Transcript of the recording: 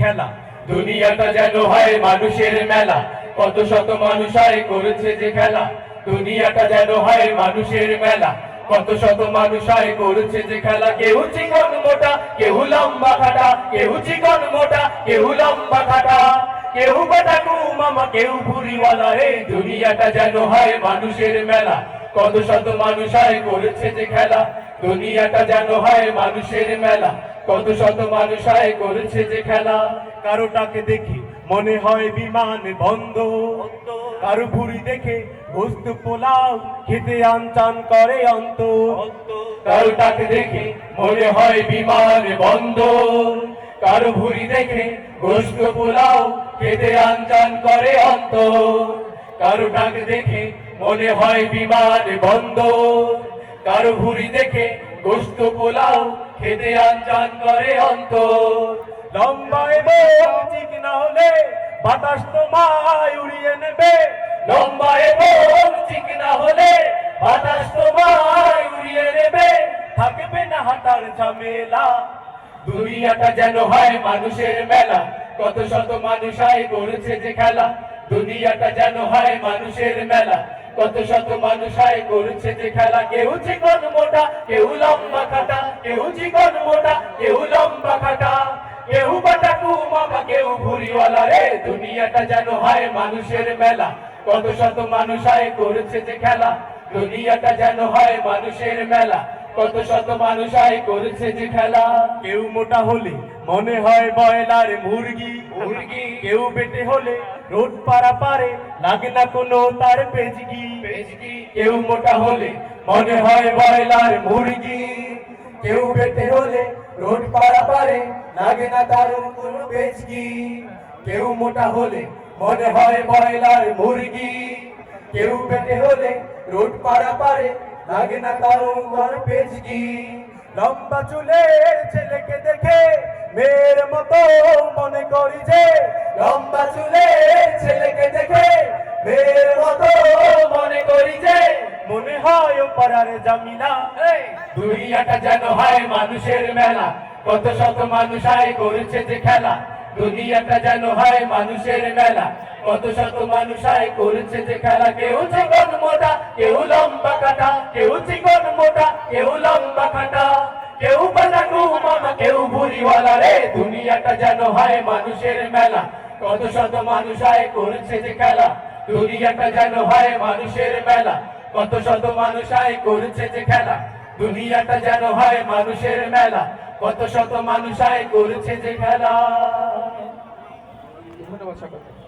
খেলা। দুনিয়াটা যেন হয় মানুষের মেলা। কত শত মানুষ আয় করেছে যে খেলা। দুনিয়াটা যেন হয় মানুষের মেলা। কত শত মানুষ আয় করেছে যে খেলা। কেউ চিকন মোটা, কেউ লম্বা খাটা। কেউ চিকন মোটা, কেউ লম্বা খাটা। কেউ বাটাকু মামা, কেউ ভুরিওয়ালা। এই দুনিয়াটা যেন হয় মানুষের মেলা। কত শত মানুষ আয় করেছে যে খেলা। দুনিয়াটা যেন হয় মানুষের মেলা। কত শত মানুষ আয় করেছে যে খেলা? কারোটাকে দেখি মনে হয় বিমান বন্ধ। কারও ভুড়ি দেখে গোস্ত পোলাও খেতে আনচান করে অন্ত। কারোটাকে দেখে মনে হয় বিমান বন্ধ। কারও ভুড়ি দেখে গোস্ত পোলাও খেতে আনচান করে অন্ত। কারও ডাক দেখে মনে হয় বিমান বন্ধ। কারও ভুড়ি দেখে গোস্ত পোলাও খেতে আনচান করে অন্ত লম্বায় এবং ঠিক না হলে বাতাস তোমায় উড়িয়ে নেবে। লম্বায় এবং ঠিক না হলে বাতাস তোমায় উড়িয়ে নেবে। থাকবে না হাঁটার ঝামেলা। দুনিয়াটা যেন হয় মানুষের মেলা। কত শত মানুষ আয় করেছে যে খেলা। দুনিয়াটা যেন হয় মানুষের মেলা। কত শত মানুষ আয় করছে যে খেলা, কেউ চিকন মোটা, কেউ লম্বা কাটা কেউ চিকন মোটা, কেউ লম্বা খাটা। কেউ বাটা মামা কেউ ভুরিওয়ালা রে, দুনিয়াটা যেন হয় মানুষের মেলা। কত শত মানুষ আয় করছে যে খেলা, দুনিয়াটা যেন হয় মানুষের মেলা। কত শত মানুষ আয় করেছে যে খেলা। কেউ মোটা হলে মনে হয় বয়লার মুরগি। মুরগি। কেউ বেটে হলে রোড পারা পারে লাগে না কোনো তার পেজগি পেজগি কেউ মোটা হলে মনে হয় বয়লার মুরগি। কেউ বেটে হলে রোড পারা পারে লাগে না তার কোনো পেজগি কেউ মোটা হলে মনে হয় বয়লার মুরগি। কেউ বেটে হলে রোড পারা পারে লাগে না ঘর পেজকি লম্বা চুলের ছেলেকে দেখে মেয়ের মতো মনে করি যে লম্বা চুলের ছেলেকে দেখে মেয়ের মতো মনে করি যে মনে হয় পাড়ার জামিনা দুনিয়াটা যেন হয় মানুষের মেলা। কত শত মানুষ আয় করেছে যে খেলা। দুনিয়াটা যেন হয় মানুষের মেলা। কত শত মানুষ আয় করেছে যে খেলা। কেউ চিকন মোটা কেউ লম্বা কেউ চিকন মোটা, কেউ লম্বা কাটা কেউ বানাকু মামা, কেউ ভুরিওয়ালা রে, দুনিয়াটা যেন হয় মানুষের মেলা। কত শত মানুষ আয় করেছে যে খেলা, দুনিয়াটা যেন হয় মানুষের মেলা। কত শত মানুষ আয় করেছে যে খেলা, দুনিয়াটা যেন হয় মানুষের মেলা। কত শত মানুষ আয় করেছে যে খেলা। ধন্যবাদ